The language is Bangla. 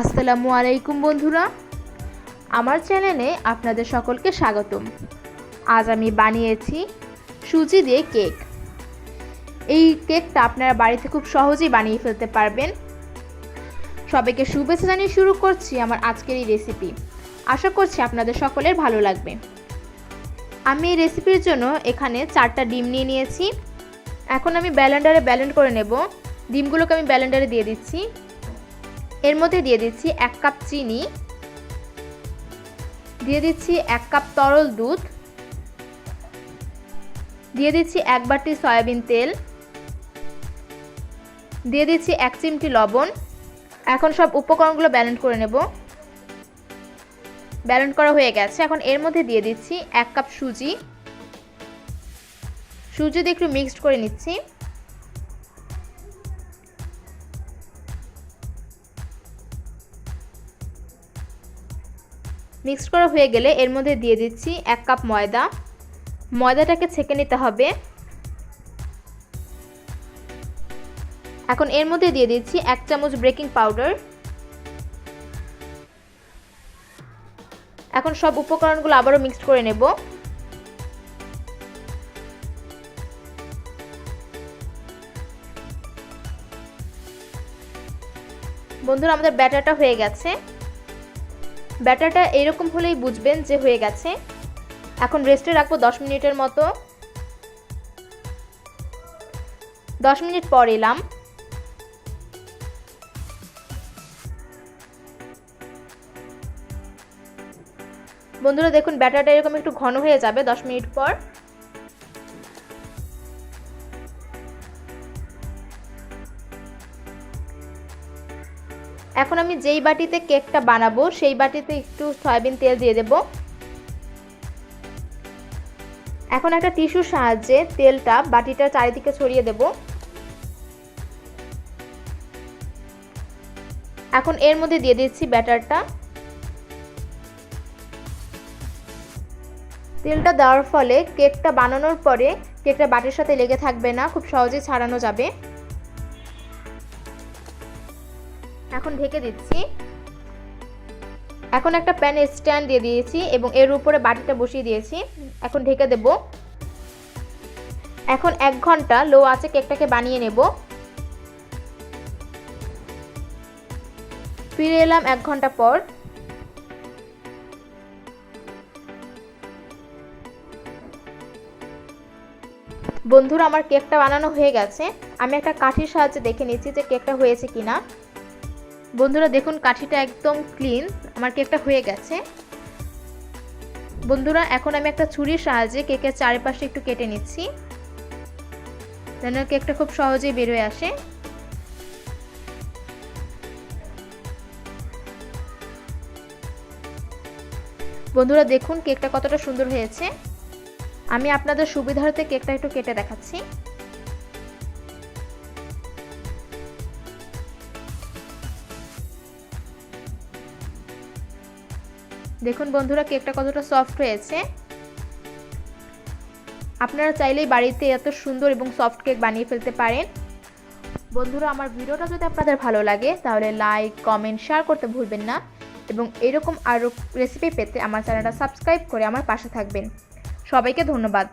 আসসালামু আলাইকুম বন্ধুরা। আমার চ্যানেলে আপনাদের সকলকে স্বাগতম। আজ আমি বানিয়েছি সুজি দিয়ে কেক। এই কেকটা আপনারা বাড়িতে খুব সহজেই বানিয়ে ফেলতে পারবেন। সবাইকে শুভেচ্ছা জানিয়ে শুরু করছি আমার আজকের এই রেসিপি আশা করছি আপনাদের সকলের ভালো লাগবে। আমি এই রেসিপির জন্য এখানে চারটা ডিম নিয়ে নিয়েছি। এখন আমি ব্যালেন্ডারে ব্যালেন্ড করে নেব। ডিমগুলোকে আমি ব্যালেন্ডারে দিয়ে দিচ্ছি। এর মধ্যে দিয়ে দিচ্ছি এক কাপ চিনি, দিয়ে দিচ্ছি এক কাপ তরল দুধ, দিয়ে দিচ্ছি এক বাটি সয়াবিন তেল, দিয়ে দিচ্ছি এক চিমটি লবণ। এখন সব উপকরণগুলো ব্যালেন্ড করে নেব। ব্যালেন্ড করা হয়ে গেছে। এখন এর মধ্যে দিয়ে দিচ্ছি এক কাপ সুজি। সুজি দিয়ে একটু মিক্সড করে নিচ্ছি। মিক্সড করা হয়ে গেলে এর মধ্যে দিয়ে দিচ্ছি এক কাপ ময়দা। ময়দাটাকে ছেঁকে নিতে হবে। এখন এর মধ্যে দিয়ে দিচ্ছি এক চামচ বেকিং পাউডার। এখন সব উপকরণগুলো আবারও মিক্সড করে নেব। বন্ধুরা, আমাদের ব্যাটারটা হয়ে গেছে। ব্যাটারটা এরকম হলেই বুঝবেন যে হয়ে গেছে। এখন রেস্টে রাখব দশ মিনিটের মতো। দশ মিনিট পর এলাম। বন্ধুরা, দেখুন ব্যাটারটা এরকম একটু ঘন হয়ে যাবে দশ মিনিট পর। এখন আমি যেই বাটিতে কেকটা বানাবো, সেই বাটিতে একটু সয়াবিন তেল দিয়ে দেব। এখন একটা টিস্যুর সাহায্যে তেলটা বাটিটার চারিদিকে ছড়িয়ে দেব। এখন এর মধ্যে দিয়ে দিচ্ছি ব্যাটারটা। তেলটা দেওয়ার ফলে কেকটা বানানোর পরে কেকটা বাটির সাথে লেগে থাকবে না, খুব সহজেই ছাড়ানো যাবে। এখন ঢেকে দিচ্ছি। এখন একটা প্যানে স্ট্যান্ড দিয়ে দিয়েছি এবং এর উপরে বাটিটা বসিয়ে দিয়েছি। এখন ঢেকে দেব। এখন এক ঘণ্টা লো আছে কেকটাকে বানিয়ে নেব। ফিরে এলাম এক ঘণ্টা পর। বন্ধুরা, আমার কেকটা বানানো হয়ে গেছে। আমি একটা কাঠির সাহায্যে দেখে নিচ্ছি যে কেকটা হয়েছে কিনা। বন্ধুরা দেখুন, কাঠিটা একদম ক্লিন আমার কেকটা হয়ে গেছে। বন্ধুরা, এখন আমি একটা ছুরির সাহায্যে কেকের চারিপাশে একটু কেটে নিচ্ছি, যেন কেকটা খুব সহজেই বেরোয় আসে। বন্ধুরা, দেখুন, কেকটা কতটা সুন্দর হয়েছে। আমি আপনাদের সুবিধার্থে কেকটা একটু কেটে দেখাচ্ছি। দেখুন বন্ধুরা, কেকটা কতটা সফট হয়েছে। আপনারা চাইলেই বাড়িতে এত সুন্দর এবং সফট কেক বানিয়ে ফেলতে পারেন। বন্ধুরা, আমার ভিডিওটা যদি আপনাদের ভালো লাগে, তাহলে লাইক কমেন্ট শেয়ার করতে ভুলবেন না। এবং এরকম আরও রেসিপি পেতে আমার চ্যানেলটা সাবস্ক্রাইব করে আমার পাশে থাকবেন। সবাইকে ধন্যবাদ।